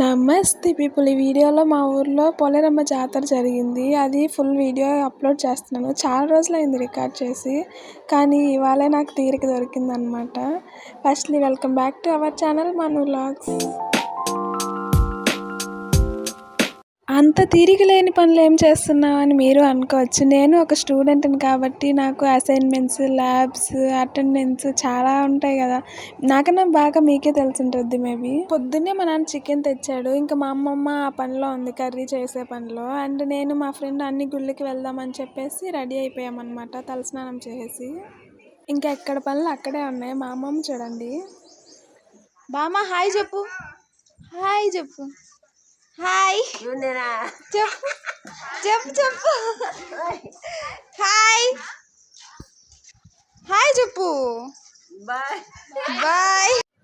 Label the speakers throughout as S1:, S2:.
S1: నమస్తే పీపుల్ ఈ వీడియోలో మా ఊర్లో పోలేరమ్మ జాతర జరిగింది. అది ఫుల్ వీడియో అప్లోడ్ చేస్తున్నాను. చాలా రోజులైంది రికార్డ్ చేసి కానీ ఇవాళే నాకు తీరిక దొరికిందనమాట firstly welcome back to our channel మన వ్లాగ్స్. అంత తీరిక లేని పనులు ఏం చేస్తున్నావు అని మీరు అనుకోవచ్చు. నేను ఒక స్టూడెంట్ని కాబట్టి నాకు అసైన్మెంట్స్ ల్యాబ్స్ అటెండెన్స్ చాలా ఉంటాయి కదా. నాకన్నా బాగా మీకే తెలిసి మేబీ. పొద్దున్నే మా నాన్న చికెన్ తెచ్చాడు. ఇంకా మా అమ్మమ్మ ఆ పనిలో ఉంది కర్రీ చేసే పనిలో. అండ్ నేను మా ఫ్రెండ్ అన్ని గుళ్ళకి వెళ్దామని చెప్పేసి రెడీ అయిపోయామన్నమాట తలస్నానం చేసేసి ఇంకా ఎక్కడ పనులు అక్కడే ఉన్నాయి. మా అమ్మమ్మ చూడండి.
S2: బామ్మ హాయ్ చెప్పు. హాయ్ చెప్పు. హాయ్ చెప్పు చెప్పు చెప్పు హాయ్ హాయ్ చెప్పు బాయ్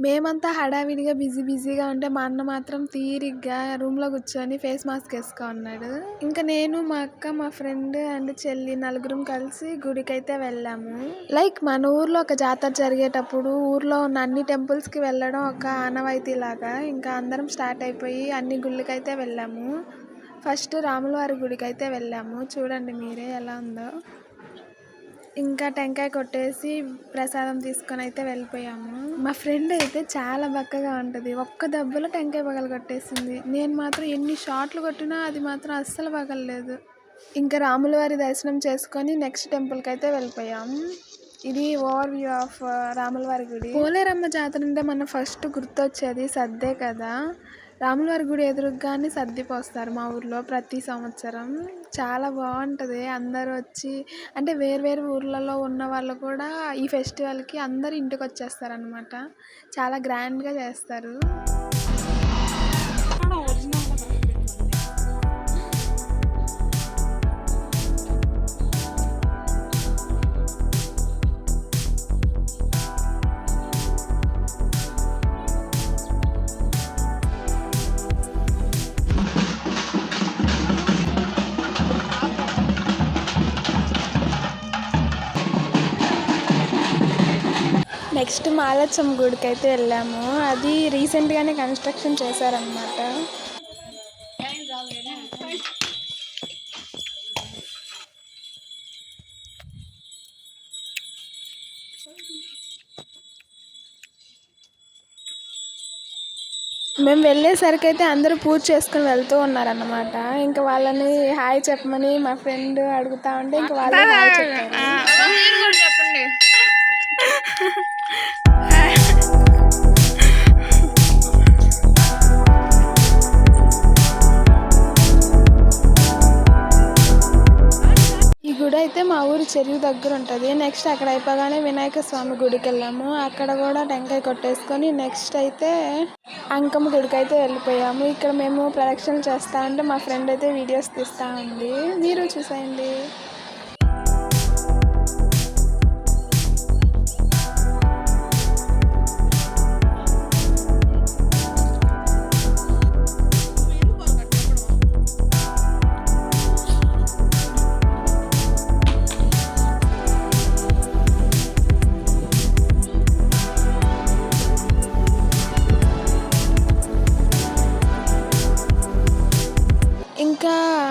S1: మేమంతా హడావిడిగా బిజీ బిజీగా ఉంటే మా అన్న మాత్రం తీరిగ్గా రూమ్లో కూర్చొని ఫేస్ మాస్క్ వేసుకో ఉన్నాడు ఇంకా నేను మా అక్క మా ఫ్రెండ్ అండ్ చెల్లి నలుగురం కలిసి గుడికైతే వెళ్ళాము. లైక్ మన ఊర్లో ఒక జాతర జరిగేటప్పుడు ఊర్లో ఉన్న అన్ని టెంపుల్స్కి వెళ్ళడం ఒక ఆనవాయితీ లాగా ఇంకా అందరం స్టార్ట్ అయిపోయి అన్ని గుళ్ళకైతే వెళ్ళాము. ఫస్ట్ రాములవారి గుడికి అయితే వెళ్ళాము. చూడండి మీరే ఎలా ఉందో. ఇంకా టెంకాయ కొట్టేసి ప్రసాదం తీసుకొని అయితే వెళ్ళిపోయాము. మా ఫ్రెండ్ అయితే చాలా బక్కగా ఉంటుంది. ఒక్క దెబ్బలో టెంకాయ పగలు కొట్టేసింది. నేను మాత్రం ఎన్ని షాట్లు కొట్టినా అది మాత్రం అస్సలు పగలలేదు. ఇంకా రాములవారి దర్శనం చేసుకొని నెక్స్ట్ టెంపుల్కి అయితే వెళ్ళిపోయాం. ఇది ఓవర్ వ్యూ ఆఫ్ రాములవారి గుడి. పోలేరమ్మ జాతర అంటే మన ఫస్ట్ గుర్తొచ్చేది సద్దే కదా. రాములవారి గుడి ఎదురుగానే సర్దిపోస్తారు మా ఊర్లో ప్రతి సంవత్సరం. చాలా బాగుంటుంది. అందరూ వచ్చి అంటే వేరు వేరు ఊర్లలో ఉన్న వాళ్ళు కూడా ఈ ఫెస్టివల్కి అందరు ఇంటికి వచ్చేస్తారనమాట చాలా గ్రాండ్గా చేస్తారు. నెక్స్ట్ మాలచ్చమ్మ గుడికి అయితే వెళ్ళాము. అది రీసెంట్గానే కన్స్ట్రక్షన్ చేశారనమాట మేము వెళ్ళేసరికి అయితే అందరూ పూజ చేసుకుని వెళ్తూ ఉన్నారన్నమాట. ఇంకా వాళ్ళని హాయ్ చెప్పమని మా ఫ్రెండ్ అడుగుతా ఉంటే ఇంకా వాళ్ళని హాయ్
S2: చెప్పండి.
S1: గుడి అయితే మా ఊరి చెరువు దగ్గర ఉంటుంది. నెక్స్ట్ అక్కడ అయిపోగానే వినాయక స్వామి గుడికి వెళ్ళాము. అక్కడ కూడా టెంకాయ కొట్టేసుకొని నెక్స్ట్ అయితే అంకమ్మ గుడికి అయితే వెళ్ళిపోయాము. ఇక్కడ మేము ప్రొడక్షన్ చేస్తా ఉంటే మా ఫ్రెండ్ అయితే వీడియోస్ తీస్తూ ఉంది. మీరు చూసేయండి.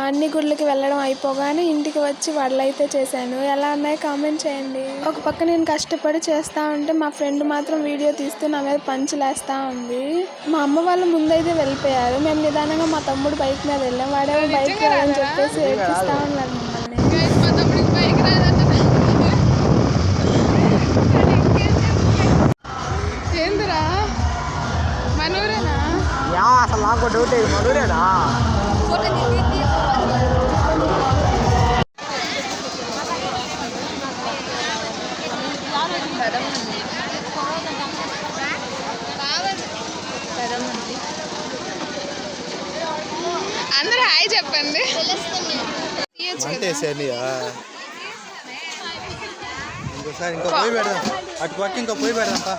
S1: అన్ని గుళ్ళకి వెళ్ళడం అయిపోగానే ఇంటికి వచ్చి వడలు అయితే చేశాను. ఎలా ఉన్నాయో కామెంట్ చేయండి. ఒక పక్క నేను కష్టపడి చేస్తా ఉంటే మా ఫ్రెండ్ మాత్రం వీడియో తీస్తూ నా మీద పంచులేస్తా ఉంది. మా అమ్మ వాళ్ళు ముందైతే వెళ్ళిపోయారు. మేము నిదానంగా మా తమ్ముడు బైక్ మీద వెళ్ళాం. వాడేమో బైక్ అని చెప్పేసి ఏడిపిస్తా ఉన్నారు మమ్మల్ని.
S2: ఏందిరా? మనూరేనా?
S3: అసలు నాకు డౌట్ ఇది మధురేనా
S2: అందరూ హాయ్ చెప్పండి.
S3: ఇంకోసారి ఇంకో పోయి పెడదాం. అటు పక్క ఇంకో పోయి పెడదాం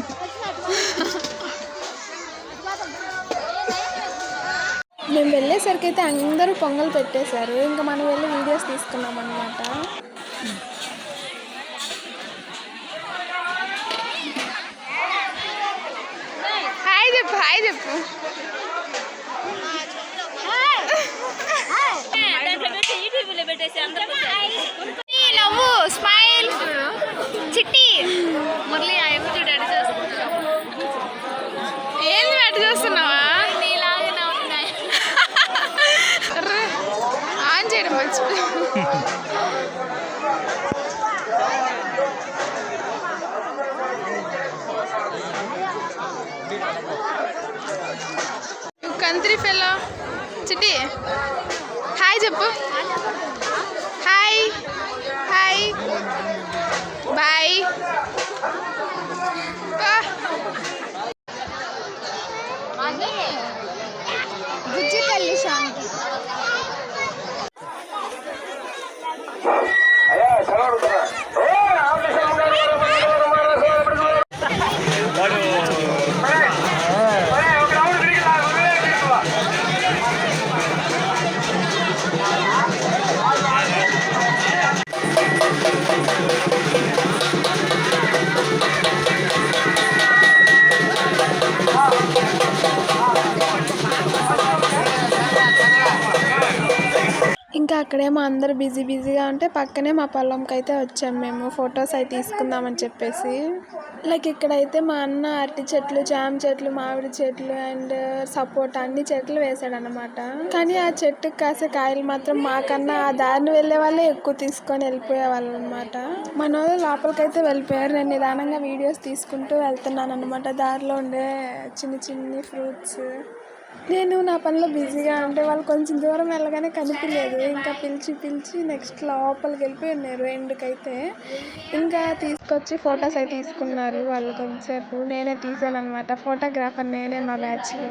S1: మేము వెళ్ళేసరికి అయితే అందరూ పొంగల్ పెట్టేశారు. ఇంకా మనం వెళ్ళి వీడియోస్ తీసుకున్నాం అనమాట
S2: హాయ్ చిట్టి. మురళి ఆయన చూడండి కంత్రి ఫెలో. చిట్టి హాయ్ చెప్పు.
S1: మా అందరు బిజీ బిజీగా ఉంటే పక్కనే మా పొలంకి అయితే వచ్చాం మేము. ఫొటోస్ అవి తీసుకుందామని చెప్పేసి. లైక్ ఇక్కడైతే మా అన్న అరటి చెట్లు జామ చెట్లు మామిడి చెట్లు అండ్ సపోటా అన్ని చెట్లు వేసాడు అనమాట కానీ ఆ చెట్టుకి కాసే కాయలు మాత్రం మాకన్నా ఆ దారిని వెళ్ళే వాళ్ళే ఎక్కువ తీసుకొని వెళ్ళిపోయే వాళ్ళు అనమాట మన వాళ్ళు లోపలికైతే వెళ్ళిపోయారు. నేను నిదానంగా వీడియోస్ తీసుకుంటూ వెళ్తున్నాను అనమాట దారిలో ఉండే చిన్న చిన్ని ఫ్రూట్స్. నేను నా పనిలో బిజీగా ఉంటే వాళ్ళు కొంచెం దూరం వెళ్ళగానే కనిపించలేదు. ఇంకా పిలిచి పిలిచి నెక్స్ట్ లోపలికి వెళ్ళిపోయి ఉన్నారు. ఎండుకైతే ఇంకా తీసుకొచ్చి ఫొటోస్ అయితే తీసుకున్నారు వాళ్ళు కొంచెంసేపు నేనే తీసాను అనమాట ఫోటోగ్రాఫర్ నేనే మా బ్యాచ్లో.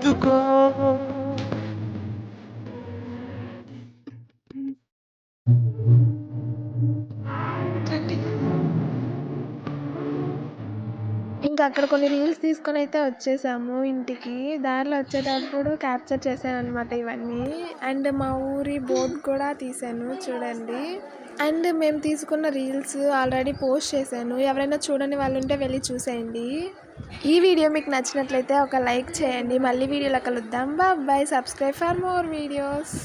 S1: ఇంకా అక్కడ కొన్ని రీల్స్ తీసుకొని అయితే వచ్చేసాము ఇంటికి. దారిలో వచ్చేటప్పుడు క్యాప్చర్ చేశాను అనమాట ఇవన్నీ. అండ్ మా ఊరి బోర్డ్ కూడా తీసాను చూడండి. అండ్ మేము తీసుకున్న రీల్స్ ఆల్రెడీ పోస్ట్ చేశాను. ఎవరైనా చూడని వాళ్ళు ఉంటే వెళ్ళి చూసేయండి. ఈ వీడియో మీకు నచ్చినట్లయితే ఒక లైక్ చేయండి. మళ్ళీ వీడియోలో కలుద్దాం. Bye. Subscribe for more videos.